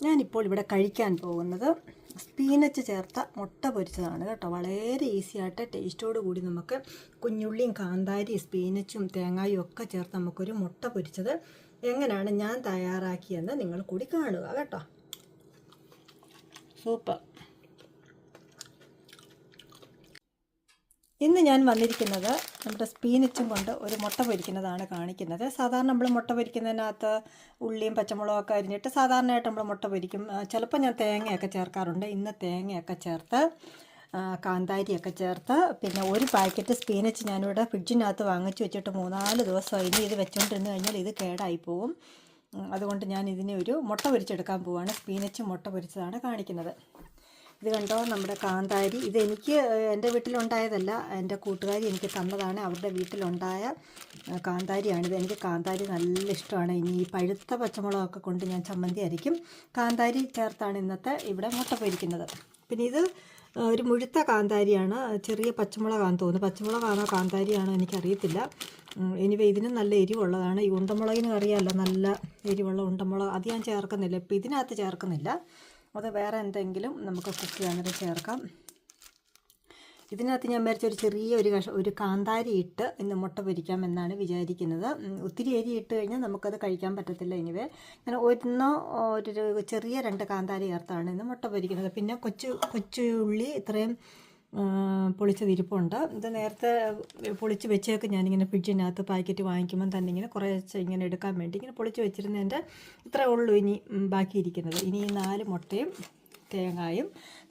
ഞാനിപ്പോൾ ഇവിടെ കഴിക്കാൻ പോകുന്നത് സ്പീനച്ച് ചേർത്ത മുട്ട പൊരിച്ചതാണ് കേട്ടോ. വളരെ ഈസി ആയിട്ട് ടേസ്റ്റോട് കൂടി നമുക്ക് കുഞ്ഞുള്ളിയും കാന്താരി സ്പീനച്ചും തേങ്ങയും ഒക്കെ ചേർത്ത് നമുക്കൊരു മുട്ട പൊരിച്ചത് എങ്ങനെയാണ് ഞാൻ തയ്യാറാക്കിയെന്ന് നിങ്ങൾ കൂടി കാണുക കേട്ടോ. സൂപ്പർ ഇന്ന് ഞാൻ വന്നിരിക്കുന്നത് നമ്മുടെ സ്പീനച്ചും കൊണ്ട് ഒരു മുട്ട പൊരിക്കുന്നതാണ് കാണിക്കുന്നത്. സാധാരണ നമ്മൾ മുട്ട പൊരിക്കുന്നതിനകത്ത് ഉള്ളിയും പച്ചമുളകും ഒക്കെ അരിഞ്ഞിട്ട് സാധാരണയായിട്ട് നമ്മൾ മുട്ട പൊരിക്കും. ചിലപ്പോൾ ഞാൻ തേങ്ങയൊക്കെ ചേർക്കാറുണ്ട്. ഇന്ന് തേങ്ങയൊക്കെ ചേർത്ത് കാന്താരിയൊക്കെ ചേർത്ത് പിന്നെ ഒരു പാക്കറ്റ് സ്പീനച്ച് ഞാനിവിടെ ഫ്രിഡ്ജിനകത്ത് വാങ്ങിച്ചു വെച്ചിട്ട് മൂന്നാൽ ദിവസം ഇനി ഇത് വെച്ചുകൊണ്ടിരുന്ന് കഴിഞ്ഞാൽ ഇത് കേടായി പോവും. അതുകൊണ്ട് ഞാൻ ഇതിനെ ഒരു മുട്ട പൊരിച്ചെടുക്കാൻ പോവുകയാണ് സ്പീനച്ച് മുട്ട പൊരിച്ചതാണ് കാണിക്കുന്നത്. ഇത് കണ്ടോ? നമ്മുടെ കാന്താരി. ഇത് എനിക്ക് എന്റെ വീട്ടിലുണ്ടായതല്ല. എന്റെ കൂട്ടുകാരി എനിക്ക് തന്നതാണ്. അവരുടെ വീട്ടിലുണ്ടായ കാന്താരിയാണിത് എനിക്ക് കാന്താരി നല്ല ഇഷ്ടമാണ്. ഇനി ഈ പഴുത്ത പച്ചമുളകൊക്കെ കൊണ്ട് ഞാൻ ചമ്മന്തി അരിക്കും. കാന്താരി ചേർത്താണ് ഇന്നത്തെ ഇവിടെ മുട്ട പൊരിക്കുന്നത്. പിന്നെ ഇത് ഒരു മുഴുത്ത കാന്താരിയാണ്. ചെറിയ പച്ചമുളകാന്ന് തോന്നുന്നു. പച്ചമുളകാണോ കാന്താരിയാണോ എനിക്കറിയത്തില്ല. എനിവേ ഇതിന് നല്ല എരിവുള്ളതാണ്. ഈ ഉണ്ടമുളകിനും അറിയാമല്ലോ നല്ല എരിവുള്ള ഉണ്ടമുളക്. അത് ഞാൻ ചേർക്കുന്നില്ല. ഇപ്പം ഇതിനകത്ത് ചേർക്കുന്നില്ല. അത് വേറെ എന്തെങ്കിലും നമുക്ക് കുക്ക് നേരം ചേർക്കാം. ഇതിനകത്ത് ഞാൻ വിചാരിച്ച ഒരു ചെറിയ ഒരു കഷ ഒരു കാന്താരി ഇട്ട് ഇന്ന് മുട്ട പൊരിക്കാം എന്നാണ് വിചാരിക്കുന്നത്. ഒത്തിരി എരി ഇട്ട് കഴിഞ്ഞാൽ നമുക്കത് കഴിക്കാൻ പറ്റത്തില്ല ഇനിവേ ഞാൻ ഒന്നോ ഒരു ചെറിയ രണ്ട് കാന്താരി ചേർത്താണ് ഇന്ന് മുട്ട പൊരിക്കുന്നത്. പിന്നെ കൊച്ചു കൊച്ചു ഉള്ളി ഇത്രയും ആ, പൊളിച്ചത് ഇരിപ്പുണ്ട് ഇത് നേരത്തെ പൊളിച്ച് വെച്ചേക്ക് ഞാനിങ്ങനെ ഫ്രിഡ്ജിനകത്ത് പാക്കറ്റ് വാങ്ങിക്കുമ്പം തന്നെ ഇങ്ങനെ കുറേശ്ശെ ഇങ്ങനെ എടുക്കാൻ വേണ്ടി ഇങ്ങനെ പൊളിച്ച് വെച്ചിരുന്നതിന്റെ ഇത്രേ ഉള്ളൂ ഇനി ബാക്കിയിരിക്കുന്നത്. ഇനി ഈ നാല് മുട്ടയും തേങ്ങായും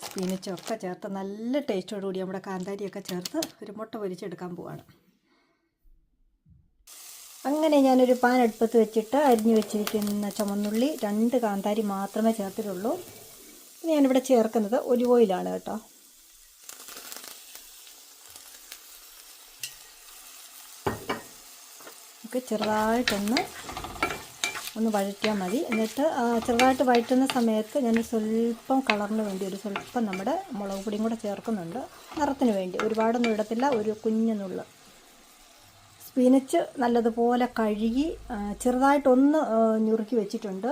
സ്പീനച്ചും ഒക്കെ ചേർത്ത് നല്ല ടേസ്റ്റോട് കൂടി നമ്മുടെ കാന്താരിയൊക്കെ ചേർത്ത് ഒരു മുട്ട പൊരിച്ചെടുക്കാൻ പോവാണ്. അങ്ങനെ ഞാനൊരു പാൻ അടുപ്പത്ത് വെച്ചിട്ട് അരിഞ്ഞു വെച്ചിരിക്കുന്ന ചുമന്നുള്ളി രണ്ട് കാന്താരി മാത്രമേ ചേർത്തിട്ടുള്ളൂ. ഞാനിവിടെ ചേർക്കുന്നത് ഒലിവ് ഓയിലാണ് കേട്ടോ. നമുക്ക് ചെറുതായിട്ടൊന്ന് ഒന്ന് വഴറ്റിയാൽ മതി. എന്നിട്ട് ചെറുതായിട്ട് വഴറ്റുന്ന സമയത്ത് ഞാൻ സ്വല്പം കളറിന് വേണ്ടി ഒരു സ്വല്പം നമ്മുടെ മുളക് പൊടിയും കൂടെ ചേർക്കുന്നുണ്ട്. നിറത്തിന് വേണ്ടി. ഒരുപാടൊന്നും ഇടത്തില്ല ഒരു കുഞ്ഞെന്നുള്ള സ്പിനച്ച് നല്ലതുപോലെ കഴുകി ചെറുതായിട്ടൊന്ന് ഞുറുക്കി വെച്ചിട്ടുണ്ട്.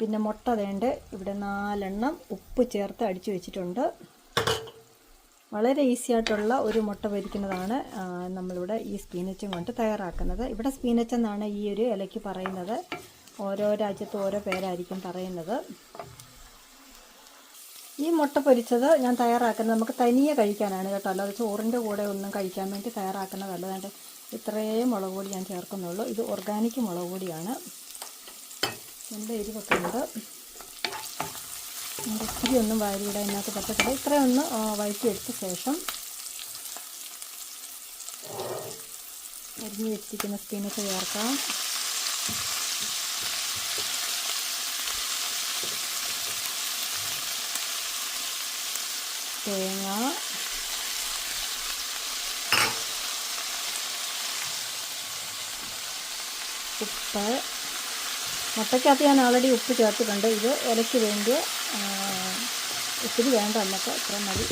പിന്നെ മുട്ട വേണ്ട ഇവിടെ നാലെണ്ണം ഉപ്പ് ചേർത്ത് അടിച്ചു വെച്ചിട്ടുണ്ട്. വളരെ ഈസി ആയിട്ടുള്ള ഒരു മുട്ട പൊരിക്കുന്നതാണ് നമ്മളിവിടെ ഈ സ്പീനച്ചും കൊണ്ട് തയ്യാറാക്കുന്നത്. ഇവിടെ സ്പീനച്ച് എന്നാണ് ഈ ഒരു ഇലയ്ക്ക് പറയുന്നത്. ഓരോ രാജ്യത്തും ഓരോ പേരായിരിക്കും പറയുന്നത്. ഈ മുട്ട പൊരിച്ചത് ഞാൻ തയ്യാറാക്കുന്നത് നമുക്ക് തനിയെ കഴിക്കാനാണ് കേട്ടോ. അല്ലാതെ ചോറിന്റെ കൂടെ ഒന്നും കഴിക്കാൻ വേണ്ടി തയ്യാറാക്കുന്നതല്ല അതുകൊണ്ട് ഇത്രയും മുളക് ഞാൻ ചേർക്കുന്നുള്ളൂ. ഇത് ഓർഗാനിക് മുളക് പൊടിയാണ്. നല്ല എരിവൊക്കെ ഉണ്ട്. ഒത്തിരി ഒന്നും വാരിയുടെ അതിനകത്ത് പറ്റത്തില്ല. ഇത്രയൊന്ന് ആ, വഴറ്റിയെടുത്ത ശേഷം അരിഞ്ഞ് വെച്ചിരിക്കുന്ന സ്പീനൊക്കെ ചേർക്കാം. തേങ്ങ. ഉപ്പ്. മുട്ടയ്ക്കകത്ത് ഞാൻ ഓൾറെഡി ഉപ്പ് ചേർത്തിട്ടുണ്ട്. ഇത് ഇലയ്ക്ക് വേണ്ടി ഇത്തിരി വേണ്ട നമുക്ക് ഇത്ര മതി.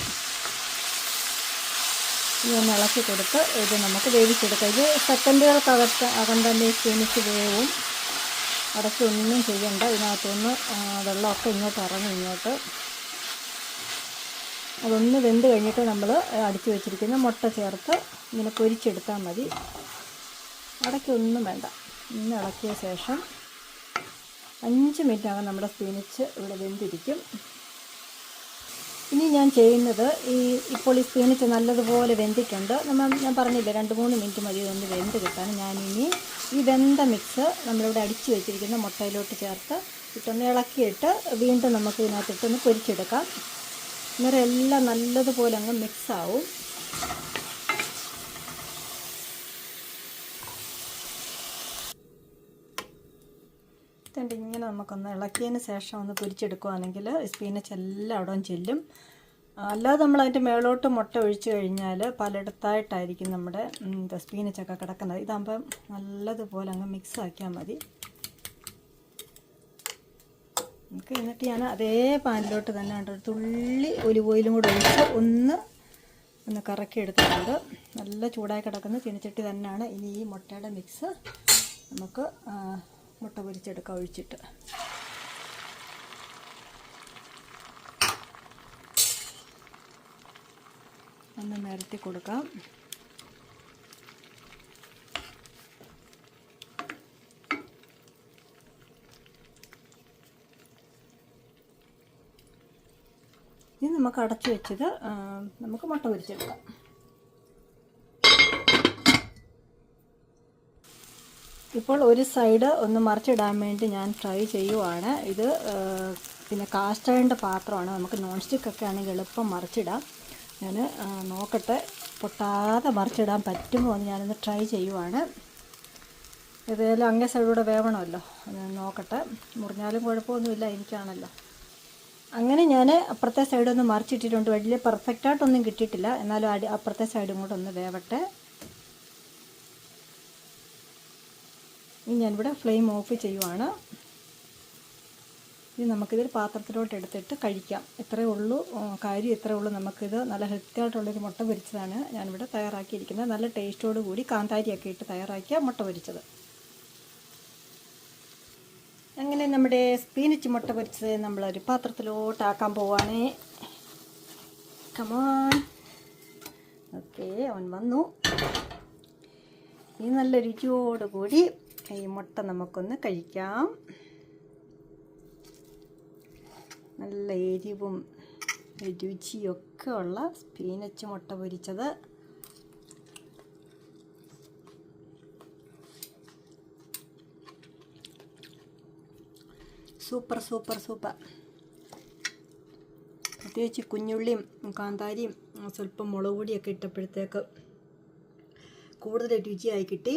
ഇതൊന്ന് ഇളക്കി കൊടുത്ത് ഇത് നമുക്ക് വേവിച്ചെടുക്കാം. ഇത് സെക്കൻഡുകൾക്കകത്ത് അകം തന്നെ ക്ഷീണിച്ച് വേവും. അടച്ച് ഒന്നും ചെയ്യണ്ട. ഇതിനകത്തുനിന്ന് വെള്ളമൊക്കെ ഇങ്ങോട്ട് ഇറങ്ങും ഇങ്ങോട്ട്. അതൊന്ന് വെന്ത് കഴിഞ്ഞിട്ട് നമ്മൾ അടിച്ചു വെച്ചിരിക്കുന്ന മുട്ട ചേർത്ത് ഇങ്ങനെ പൊരിച്ചെടുത്താൽ മതി. അടയ്ക്കൊന്നും വേണ്ട. ഇന്ന് ഇളക്കിയ ശേഷം അഞ്ച് മിനിറ്റാകും നമ്മുടെ സ്പിനിച്ച് ഇവിടെ വെന്തിരിക്കും. ഇനി ഞാൻ ചെയ്യുന്നത് ഈ ഇപ്പോൾ ഈ സ്പിനിച്ച് നല്ലതുപോലെ വെന്തിട്ടുണ്ട്. നമ്മൾ ഞാൻ പറഞ്ഞില്ലേ രണ്ട് മൂന്ന് മിനിറ്റ് മതി ഇതൊന്ന് വെന്ത് കിട്ടാൻ. ഞാനിനി ഈ വെന്ത മിക്സ് നമ്മളിവിടെ അടിച്ചു വെച്ചിരിക്കുന്ന മുട്ടയിലോട്ട് ചേർത്ത് ഇട്ടൊന്ന് ഇളക്കിയിട്ട് വീണ്ടും നമുക്ക് ഇതിനകത്തിട്ടൊന്ന് പൊരിച്ചെടുക്കാം. അന്നേരം എല്ലാം നല്ലതുപോലെ അങ്ങ് മിക്സ് ആവും ഇങ്ങനെ നമുക്കൊന്ന് ഇളക്കിയതിന് ശേഷം ഒന്ന് പൊരിച്ചെടുക്കുകയാണെങ്കിൽ സ്പീനച്ച് എല്ലായിടവും ചെല്ലും. അല്ലാതെ നമ്മൾ അതിന്റെ മേളോട്ട് മുട്ട ഒഴിച്ചു കഴിഞ്ഞാൽ പലയിടത്തായിട്ടായിരിക്കും നമ്മുടെ സ്പീനച്ചൊക്കെ കിടക്കുന്നത്. ഇതാകുമ്പം നല്ലതുപോലെ അങ്ങ് മിക്സ് ആക്കിയാൽ മതി. നമുക്ക് എന്നിട്ട് ഞാൻ അതേ പാനിലോട്ട് തന്നെ ഉണ്ട് ഒരു തുള്ളി ഒലിവ് ഓയിലും കൂടെ ഒഴിച്ച് ഒന്ന് ഒന്ന് കറക്കി എടുത്തിട്ടുണ്ട്. നല്ല ചൂടായി കിടക്കുന്ന ചീനച്ചട്ടി തന്നെയാണ് ഇനി ഈ മുട്ടയുടെ മിക്സ് നമുക്ക് മുട്ട പൊരിച്ചെടുക്കുക ഒഴിച്ചിട്ട്. ഒന്ന് നിരത്തി കൊടുക്കാം. ഇനി നമുക്ക് അടച്ചു വെച്ചത് നമുക്ക് മുട്ട പൊരിച്ചെടുക്കാം. ഇപ്പോൾ ഒരു സൈഡ് ഒന്ന് മറിച്ചിടാൻ വേണ്ടി ഞാൻ ട്രൈ ചെയ്യുവാണ്. ഇത് പിന്നെ കാസ്റ്റ് അയണിന്റെ പാത്രമാണ്. നമുക്ക് നോൺ സ്റ്റിക്ക് ഒക്കെ ആണെങ്കിൽ എളുപ്പം മറിച്ചിടാം. ഞാൻ നോക്കട്ടെ. പൊട്ടാതെ മറിച്ചിടാൻ പറ്റുമോ എന്ന് ഞാനൊന്ന് ട്രൈ ചെയ്യുവാണ്. ഏതായാലും അങ്ങേ സൈഡിലൂടെ വേവണമല്ലോ. നോക്കട്ടെ. മുറിഞ്ഞാലും കുഴപ്പമൊന്നുമില്ല എനിക്കാണല്ലോ. അങ്ങനെ ഞാൻ അപ്പുറത്തെ സൈഡ് ഒന്ന് മറിച്ചിട്ടിട്ടുണ്ട്. വലിയ പെർഫെക്റ്റായിട്ടൊന്നും കിട്ടിയിട്ടില്ല. എന്നാലും അടി അപ്പുറത്തെ സൈഡും കൂടെ ഒന്ന് വേവട്ടെ. ഇനി ഞാനിവിടെ ഫ്ലെയിം ഓഫ് ചെയ്യുവാണ്. ഇനി നമുക്കിതൊരു പാത്രത്തിലോട്ട് എടുത്തിട്ട് കഴിക്കാം. ഇത്രയേ ഉള്ളൂ. കാര്യം ഇത്രയേ ഉള്ളൂ. നമുക്കിത് നല്ല ഹെൽത്തി ആയിട്ടുള്ളൊരു മുട്ട പൊരിച്ചതാണ് ഞാനിവിടെ തയ്യാറാക്കിയിരിക്കുന്നത്. നല്ല ടേസ്റ്റോട് കൂടി കാന്താരിയൊക്കെ ഇട്ട് തയ്യാറാക്കിയ മുട്ട പൊരിച്ചത്. അങ്ങനെ നമ്മുടെ സ്പീനിച്ച് മുട്ട പൊരിച്ചത് നമ്മളൊരു പാത്രത്തിലോട്ടാക്കാൻ പോവാണേ. കമോൺ ഓക്കെ അവൻ വന്നു. ഈ നല്ല രുചിയോടുകൂടി ഈ മുട്ട നമുക്കൊന്ന് കഴിക്കാം. നല്ല എരിവും രുചിയൊക്കെ ഉള്ള സ്പീനച്ച് മുട്ട പൊരിച്ചത്. Super super super. പ്രത്യേകിച്ച് കുഞ്ഞുള്ളിയും കാന്താരിയും സ്വല്പം മുളക് പൊടിയൊക്കെ ഇട്ടപ്പോഴത്തേക്ക് കൂടുതൽ രുചിയായി കിട്ടി.